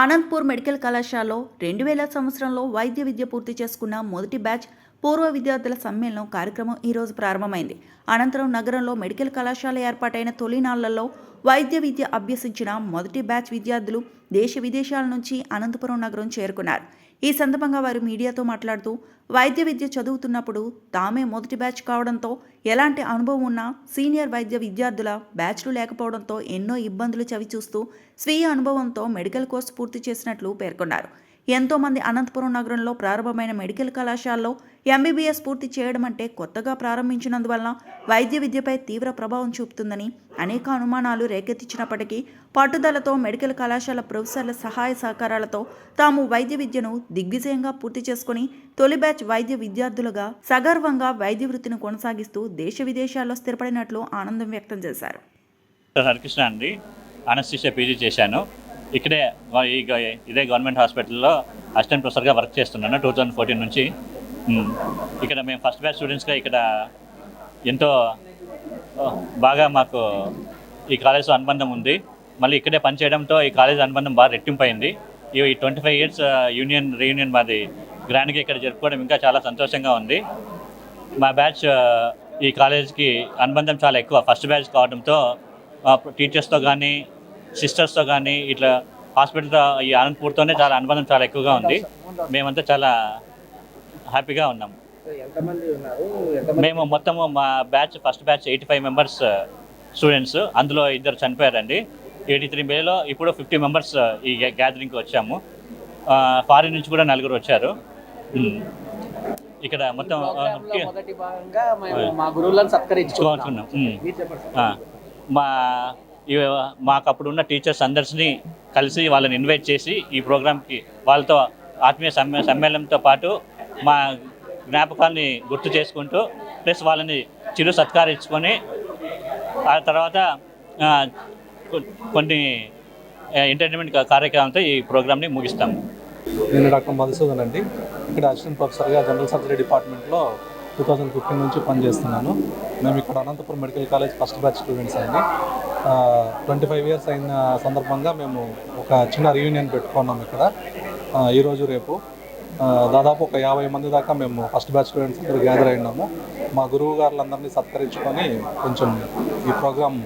Anantapur medical కళాశాలలో రెండు వేల సంవత్సరంలో వైద్య విద్య పూర్తి చేసుకున్న మొదటి బ్యాచ్ పూర్వ విద్యార్థుల సమ్మేళనం కార్యక్రమం ఈరోజు ప్రారంభమైంది. అనంతరం నగరంలో మెడికల్ కళాశాల ఏర్పాటైన తొలినాళ్ళలో వైద్య విద్య అభ్యసించిన మొదటి బ్యాచ్ విద్యార్థులు దేశ విదేశాల నుంచి అనంతపురం నగరం చేరుకున్నారు. ఈ సందర్భంగా వారు మీడియాతో మాట్లాడుతూ వైద్య విద్య చదువుతున్నప్పుడు తామే మొదటి బ్యాచ్ కావడంతో ఎలాంటి అనుభవం ఉన్నా సీనియర్ వైద్య విద్యార్థుల బ్యాచ్లు లేకపోవడంతో ఎన్నో ఇబ్బందులు చవిచూస్తూ స్వీయ అనుభవంతో మెడికల్ కోర్సు పూర్తి చేసినట్లు పేర్కొన్నారు. ఎంతోమంది అనంతపురం నగరంలో ప్రారంభమైన మెడికల్ కళాశాలలో ఎంబీబీఎస్ పూర్తి చేయడం అంటే కొత్తగా ప్రారంభించినందువల్ల వైద్య విద్యపై తీవ్ర ప్రభావం చూపుతుందని అనేక అనుమానాలు రేకెత్తించినప్పటికీ పట్టుదలతో మెడికల్ కళాశాల ప్రొఫెసర్ల సహాయ సహకారాలతో తాము వైద్య విద్యను దిగ్విజయంగా పూర్తి చేసుకుని తొలి బ్యాచ్ వైద్య విద్యార్థులుగా సగర్వంగా వైద్య వృత్తిని కొనసాగిస్తూ దేశ విదేశాల్లో స్థిరపడినట్లు ఆనందం వ్యక్తం చేశారు. హరికృష్ణ అండి. అనస్థిషియా పీజీ చేశాను. ఇక్కడే ఈ గ- ఇదే గవర్నమెంట్ హాస్పిటల్లో అసిస్టెంట్ ప్రొఫెసర్గా వర్క్ చేస్తున్నాను టూ థౌజండ్ ఫోర్టీన్ నుంచి. ఇక్కడ మేము ఫస్ట్ బ్యాచ్ స్టూడెంట్స్గా ఇక్కడ ఎంతో బాగా మాకు ఈ కాలేజ్తో అనుబంధం ఉంది. మళ్ళీ ఇక్కడే పనిచేయడంతో ఈ కాలేజ్ అనుబంధం బాగా రెట్టింపైంది. ఈ twenty five years union reunion మాది గ్రాండ్గా ఇక్కడ జరుపుకోవడం ఇంకా చాలా సంతోషంగా ఉంది. మా బ్యాచ్ ఈ కాలేజ్కి అనుబంధం చాలా ఎక్కువ. ఫస్ట్ బ్యాచ్ కావడంతో టీచర్స్తో కానీ సిస్టర్స్తో కానీ ఇట్లా హాస్పిటల్తో ఈ అనంతపూర్తోనే చాలా అనుబంధం చాలా ఎక్కువగా ఉంది. మేమంతా చాలా హ్యాపీగా ఉన్నాం. మేము మొత్తము మా batch first batch eighty five members students. అందులో ఇద్దరు చనిపోయారండి. ఎయిటీ త్రీ మేలో ఇప్పుడు ఫిఫ్టీ మెంబర్స్ ఈ గ్యాదరింగ్కి వచ్చాము. ఫారిన్ నుంచి కూడా నలుగురు వచ్చారు. ఇక్కడ మొత్తం మా గురువులను సత్కరించుకున్నాం మాకు అప్పుడు ఉన్న టీచర్స్ అందరినీ కలిసి వాళ్ళని ఇన్వైట్ చేసి ఈ ప్రోగ్రామ్కి వాళ్ళతో ఆత్మీయ సమ్మే సమ్మేళనంతో పాటు మా జ్ఞాపకాల్ని గుర్తు చేసుకుంటూ ప్లస్ వాళ్ళని చిరు సత్కారించుకొని ఆ తర్వాత కొన్ని ఎంటర్టైన్మెంట్ కార్యక్రమంతో ఈ ప్రోగ్రామ్ని ముగిస్తాము నేను డాక్టర్ మధుసూదన్ అండి. ఇక్కడ అసిస్టెంట్ ప్రొఫెసర్గా జనరల్ సర్జరీ డిపార్ట్మెంట్లో టూ థౌజండ్ ఫిఫ్టీన్ నుంచి పనిచేస్తున్నాను. మేము ఇక్కడ Anantapur medical college first batch students అండి. ట్వంటీ ఫైవ్ ఇయర్స్ అయిన సందర్భంగా మేము ఒక చిన్న రీయూనియన్ పెట్టుకున్నాం ఇక్కడ. ఈరోజు రేపు. దాదాపు ఒక యాభై మంది దాకా మేము ఫస్ట్ బ్యాచ్ స్టూడెంట్స్ ఇక్కడ గ్యాదర్ అయినాము మా గురువు గారులందరినీ సత్కరించుకొని కొంచెం ఈ ప్రోగ్రామ్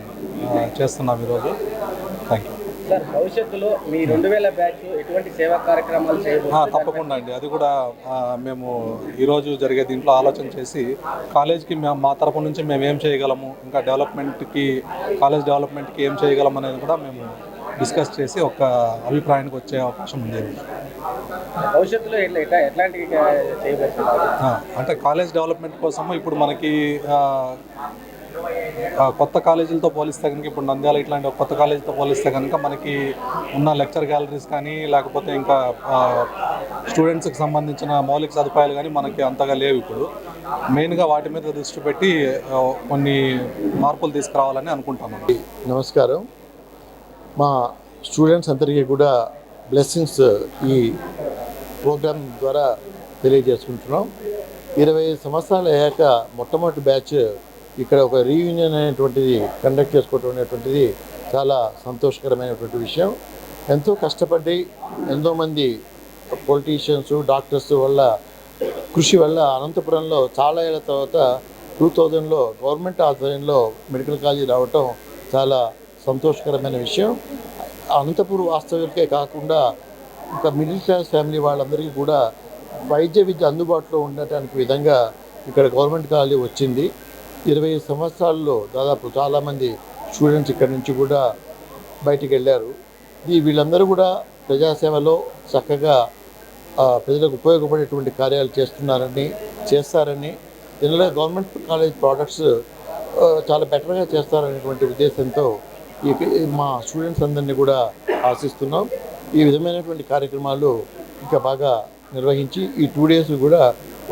చేస్తున్నాం ఈరోజు థ్యాంక్ యూ సార్ భవిష్యత్తులో మీ రెండు వేల బ్యాచ్ ఎటువంటి సేవా కార్యక్రమాలు చేయబోతున్నారు? తప్పకుండా అండి. అది కూడా మేము ఈరోజు జరిగే దీంట్లో ఆలోచన చేసి కాలేజ్కి మేము మా తరపు నుంచి మేము ఏం చేయగలము ఇంకా డెవలప్మెంట్కి కాలేజ్ డెవలప్మెంట్కి ఏం చేయగలం అనేది కూడా మేము డిస్కస్ చేసి ఒక అభిప్రాయానికి వచ్చే అవకాశం ఉంది. భవిష్యత్తులో అంటే కాలేజ్ డెవలప్మెంట్ కోసము ఇప్పుడు మనకి కొత్త కాలేజీలతో పోలిస్తే కనుక ఇప్పుడు నంద్యాల ఇట్లాంటి కొత్త కాలేజీతో పోలిస్తే కనుక మనకి ఉన్న లెక్చర్ గ్యాలరీస్ కానీ లేకపోతే ఇంకా స్టూడెంట్స్కి సంబంధించిన మౌలిక సదుపాయాలు కానీ మనకి అంతగా లేవు ఇప్పుడు. మెయిన్గా వాటి మీద దృష్టి పెట్టి కొన్ని మార్పులు తీసుకురావాలని అనుకుంటున్నాను నమస్కారం. మా స్టూడెంట్స్ అందరికీ కూడా బ్లెస్సింగ్స్ ఈ ప్రోగ్రామ్ ద్వారా తెలియజేసుకుంటున్నాం. ఇరవై ఐదు సంవత్సరాలు అయ్యాక మొట్టమొదటి బ్యాచ్ ఇక్కడ ఒక రీయూనియన్ అనేటువంటిది కండక్ట్ చేసుకోవటం అనేటువంటిది చాలా సంతోషకరమైనటువంటి విషయం. ఎంతో కష్టపడి ఎంతోమంది పొలిటీషియన్స్ డాక్టర్స్ వల్ల కృషి వల్ల అనంతపురంలో చాలా ఏళ్ళ తర్వాత టూ థౌజండ్లో గవర్నమెంట్ ఆధ్వర్యంలో మెడికల్ కాలేజీ రావటం చాలా సంతోషకరమైన విషయం. అనంతపురం వాస్తవికే కాకుండా ఇంకా మిడిల్ క్లాస్ ఫ్యామిలీ వాళ్ళందరికీ కూడా వైద్య విద్య అందుబాటులో ఉండటానికి విధంగా ఇక్కడ గవర్నమెంట్ కాలేజీ వచ్చింది. ఇరవై ఐదు సంవత్సరాల్లో దాదాపు చాలామంది స్టూడెంట్స్ ఇక్కడ నుంచి కూడా బయటికి వెళ్ళారు. ఈ వీళ్ళందరూ కూడా ప్రజాసేవలో చక్కగా ప్రజలకు ఉపయోగపడేటువంటి కార్యాలు చేస్తున్నారని చేస్తారని దీనిలో గవర్నమెంట్ కాలేజ్ ప్రోడక్ట్స్ చాలా బెటర్గా చేస్తారనేటువంటి ఉద్దేశంతో ఈ ఈ మా స్టూడెంట్స్ అందరినీ కూడా ఆశిస్తున్నాం. ఈ విధమైనటువంటి కార్యక్రమాలు ఇంకా బాగా నిర్వహించి ఈ టూ డేస్ కూడా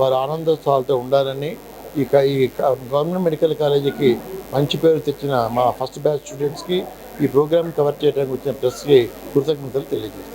వారు ఆనందోత్సవాలతో ఉండాలని ఈ క- ఈ గవర్నమెంట్ మెడికల్ కాలేజీకి మంచి పేరు తెచ్చిన మా ఫస్ట్ బ్యాచ్ స్టూడెంట్స్కి ఈ ప్రోగ్రామ్ కవర్ చేయడానికి వచ్చిన ప్రెస్కి కృతజ్ఞతలు తెలియజేస్తాను